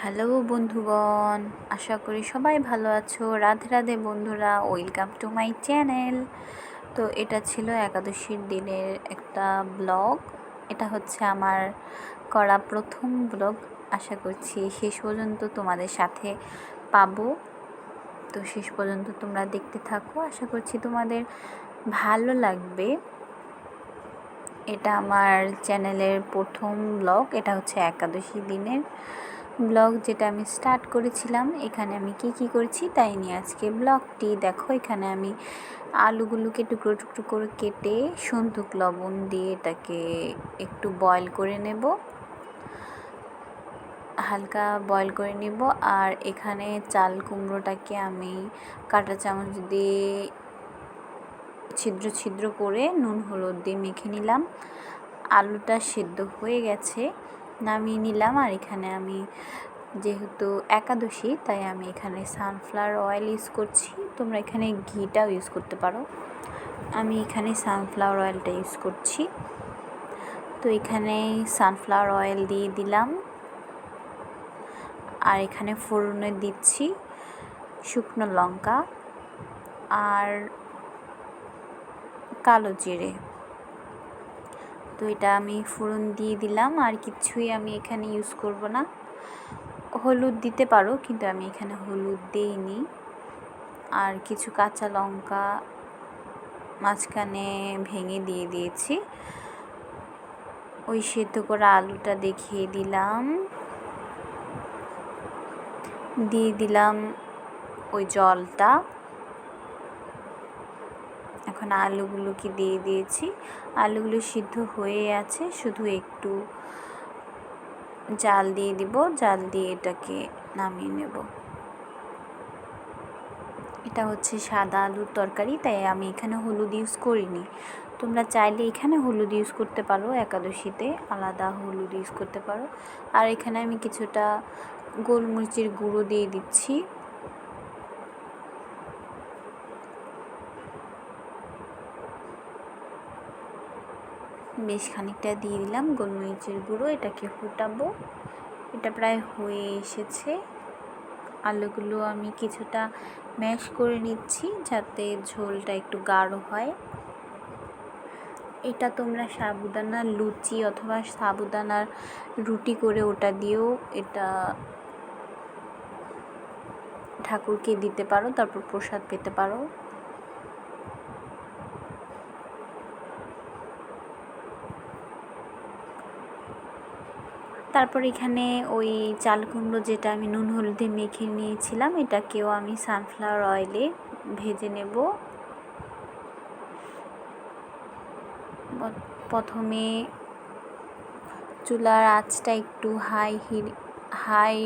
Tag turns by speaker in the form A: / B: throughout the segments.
A: Hello বন্ধুগণ, আশা করি সবাই ভালো আছো। রাধে রাধে বন্ধুরা, ওয়েলকাম টু মাই চ্যানেল। তো এটা ছিল একাদশীর দিনের একটা ব্লগ। এটা হচ্ছে আমার করা প্রথম ব্লগ। আশা করছি শেষ পর্যন্ত তোমাদের সাথে পাবো। তো শেষ পর্যন্ত তোমরা দেখতে থাকো। আশা করছি তোমাদের ভালো লাগবে। এটা আমার চ্যানেলের প্রথম ব্লগ। এটা হচ্ছে একাদশী দিনের। ব্লগ যেটা আমি স্টার্ট করেছিলাম, এখানে আমি কি কি করেছি তাই নিয়ে আজকে ব্লগটি। দেখো, এখানে আমি আলুগুলোকে টুকরো টুকরো করে কেটে সন্তুক লবণ দিয়ে এটাকে একটু বয়ল করে নেব। হালকা বয়ল করে নিব। আর এখানে চাল কুমড়োটাকে আমি কাঁটা চামচ দিয়ে ছিদ্র ছিদ্র করে নুন, হলুদ দিয়ে মেখে নিলাম। আলুটা সেদ্ধ হয়ে গেছে। নামিয়ে নিলাম আর এখানে আমি যেহেতু একাদশী, তাই আমি এখানে সানফ্লাওয়ার অয়েল ইউজ করছি। তোমরা এখানে ঘিটাও ইউজ করতে পারো। আমি এখানে সানফ্লাওয়ার অয়েলটা ইউজ করছি। তো এখানে সানফ্লাওয়ার অয়েল দিয়ে দিলাম। আর এখানে ফোড়নে দিচ্ছি শুকনো লঙ্কা আর কালো জিরে। তো এটা আমি ফোড়ন দিয়ে দিলাম, আর কিছুই আমি এখানে ইউজ করব না। হলুদ দিতে পারো, কিন্তু আমি এখানে হলুদ দিইনি। আর কিছু কাঁচা লঙ্কা মাঝখানে ভেঙে দিয়ে দিয়েছি। ওই সেদ্ধ করা আলুটা দেখিয়ে দিলাম। দিয়ে দিলাম ওই জলটা। এখন আলুগুলোকে দিয়ে দিয়েছি। আলুগুলো সিদ্ধ হয়ে আছে, শুধু একটু জাল দিয়ে দিব। জাল দিয়ে এটাকে নামিয়ে নেব। এটা হচ্ছে সাদা আলুর তরকারি, তাই আমি এখানে হলুদ ইউজ করিনি। তোমরা চাইলে এখানে হলুদ ইউজ করতে পারো, একাদশীতে আলাদা হলুদ ইউজ করতে পারো। আর এখানে আমি কিছুটা গোলমরিচের গুঁড়ো দিয়ে দিচ্ছি। বেশ খানিকটা দিয়ে দিলাম গোলমরিচের গুঁড়ো, এটাকে ফুটাবো। এটা প্রায় হয়ে এসেছে। আলুগুলো আমি কিছুটা ম্যাশ করে নিচ্ছি যাতে ঝোলটা একটু গাঢ় হয়। এটা তোমরা সাবুদানার লুচি অথবা সাবুদানার রুটি করে ওটা দিয়েও এটা ঠাকুরকে দিতে পারো, তারপর প্রসাদ পেতে পারো। তারপর এখানে ওই চাল কুমড়ো যেটা আমি নুন হলুদে মেখে নিয়েছিলাম, এটাকেও আমি সানফ্লাওয়ার অয়েলে ভেজে নেব। প্রথমে চুলার আঁচটা একটু হাই হাই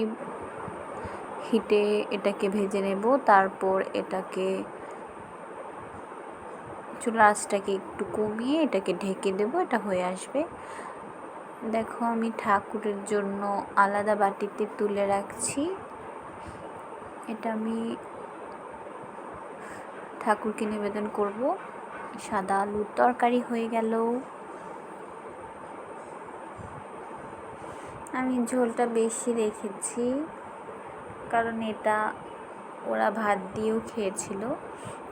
A: হিটে এটাকে ভেজে নেব, তারপর এটাকে চুলার আঁচটাকে একটু কমিয়ে এটাকে ঢেকে দেব, এটা হয়ে আসবে। দেখো, আমি ঠাকুরের জন্য আলাদা বাটিতে তুলে রাখছি। এটা আমি ঠাকুরকে নিবেদন করব। সাদা আলুর তরকারি হয়ে গেল। আমি ঝোলটা বেশি রেখেছি, কারণ এটা ওরা ভাত দিয়েও খেয়েছিল।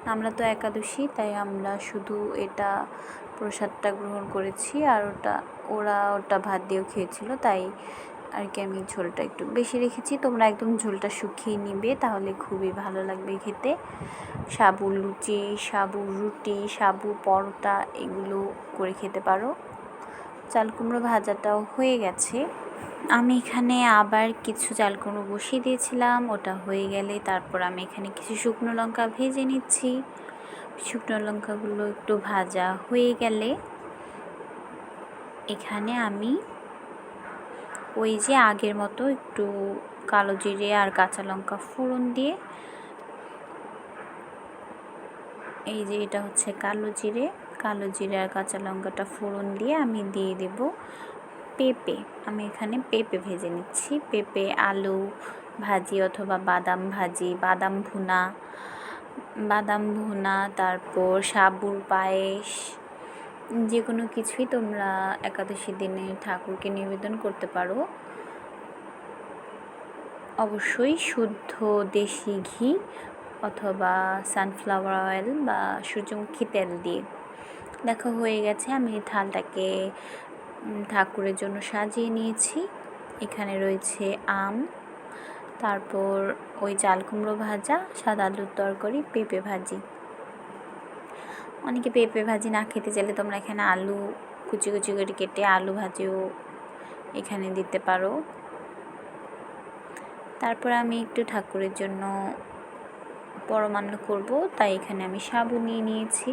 A: আমরা তো একাদশী, তাই আমরা শুধু এটা প্রসাদটা গ্রহণ করেছি আর ওটা, ওরা ওটা ভাত দিয়েও খেয়েছিল, তাই আর কি আমি ঝোলটা একটু বেশি রেখেছি। তোমরা একদম ঝোলটা শুকিয়ে নিবে, তাহলে খুবই ভালো লাগবে খেতে। সাবুর লুচি সাবুর রুটি, সাবু পরোটা এগুলো করে খেতে পারো। চাল কুমড়ো ভাজাটাও হয়ে গেছে। আমি এখানে আবার কিছু চাল কুমড়ো বসিয়ে দিয়েছিলাম, ওটা হয়ে গেলে তারপর আমি এখানে কিছু শুকনো লঙ্কা ভেজে নিচ্ছি। শুকনো লঙ্কাগুলো একটু ভাজা হয়ে গেলে এখানে আমি ওই যে আগের মতো একটু কালো জিরে আর কাঁচা লঙ্কা ফোড়ন দিয়ে এই যে এটা হচ্ছে কালো জিরে কালো জিরে আর কাঁচা লঙ্কাটা ফোড়ন দিয়ে আমি দিয়ে দেব পেঁপে। আমি এখানে পেঁপে ভেজে নিচ্ছি। পেঁপে, আলু ভাজি অথবা বাদাম ভাজি, বাদাম ভুনা বাদাম ভুনা, তারপর সাবুর পায়েস যে কোনো কিছুই তোমরা একাদশী দিনে ঠাকুরকে নিবেদন করতে পারো। অবশ্যই শুদ্ধ দেশি ঘি অথবা সানফ্লাওয়ার অয়েল বা সূর্যমুখী তেল দিয়ে। দেখো হয়ে গেছে, আমি থালটাকে ঠাকুরের জন্য সাজিয়ে নিয়েছি। এখানে রয়েছে আম তারপর ওই চাল কুমড়ো ভাজা, সাদা আলুর তরকারি, পেঁপে ভাজি। অনেকে পেঁপে ভাজি না খেতে চাইলে তোমরা এখানে আলু কুচি কুচি করে কেটে আলু ভাজিও এখানে দিতে পারো। তারপর আমি একটু ঠাকুরের জন্য পরমান্ন করব, তাই এখানে আমি সাবু নিয়ে নিয়েছি।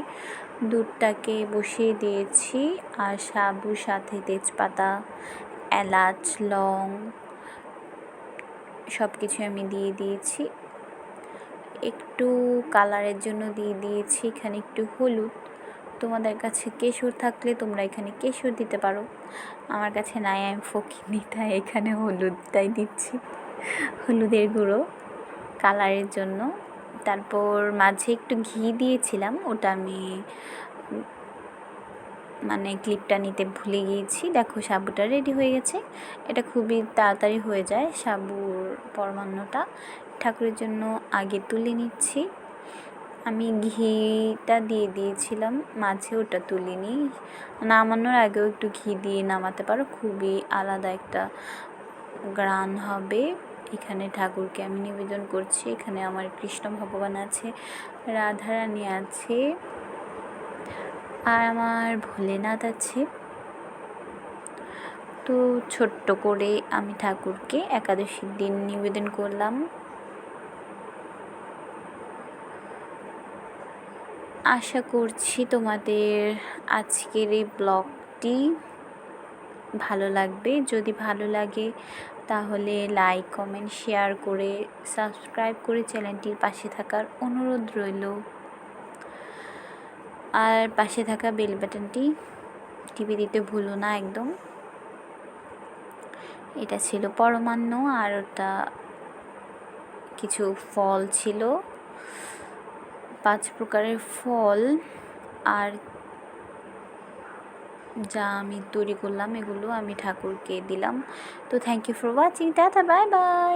A: দুধটাকে বসিয়ে দিয়েছি, আর সাবুর সাথে তেজপাতা, এলাচ, লং সব কিছু আমি দিয়ে দিয়েছি। একটু কালারের জন্য দিয়ে দিয়েছি, এখানে একটু হলুদ। তোমাদের কাছে কেশর থাকলে তোমরা এখানে কেশর দিতে পারো। আমার কাছে নাই, আমি ফকিনি, তাই এখানে হলুদটাই দিচ্ছি। হলুদের গুঁড়ো কালারের জন্য। তারপর মাঝে একটু ঘি দিয়েছিলাম, ওটা আমি মানে ক্লিপটা নিতে ভুলে গিয়েছি। দেখো সাবুটা রেডি হয়ে গেছে। এটা খুবই তাড়াতাড়ি হয়ে যায় সাবুর পরমান্নটা। ঠাকুরের জন্য আগে তুলে নিচ্ছি। আমি ঘিটা দিয়ে দিয়েছিলাম, মাঝে ওটা তুলিনি। নামানোর আগেও একটু ঘি দিয়ে নামাতে পারো, খুবই আলাদা একটা গ্রান হবে। এখানে ঠাকুরকে আমি নিবেদন করছি, এখানে আমার কৃষ্ণ ভগবান আছে, রাধারানী আছে। আর আমার ভোলেনাথ আছে। তো ছোট্ট করে আমি ঠাকুরকে একাদশীর দিন নিবেদন করলাম। আশা করছি তোমাদের আজকের এই ব্লগটি ভালো লাগবে। যদি ভালো লাগে তাহলে লাইক কমেন্ট শেয়ার করে সাবস্ক্রাইব করে চ্যানেলটির পাশে থাকার অনুরোধ রইল। আর পাশে থাকা বেল বাটনটি টিপে দিতে ভুলো না একদম। এটা ছিল পরমান্ন আর ওটা কিছু ফল ছিল। পাঁচ প্রকারের ফল আর যা আমি তৈরি করলাম এগুলো আমি ঠাকুরকে দিলাম। তো thank you for watching tata bye bye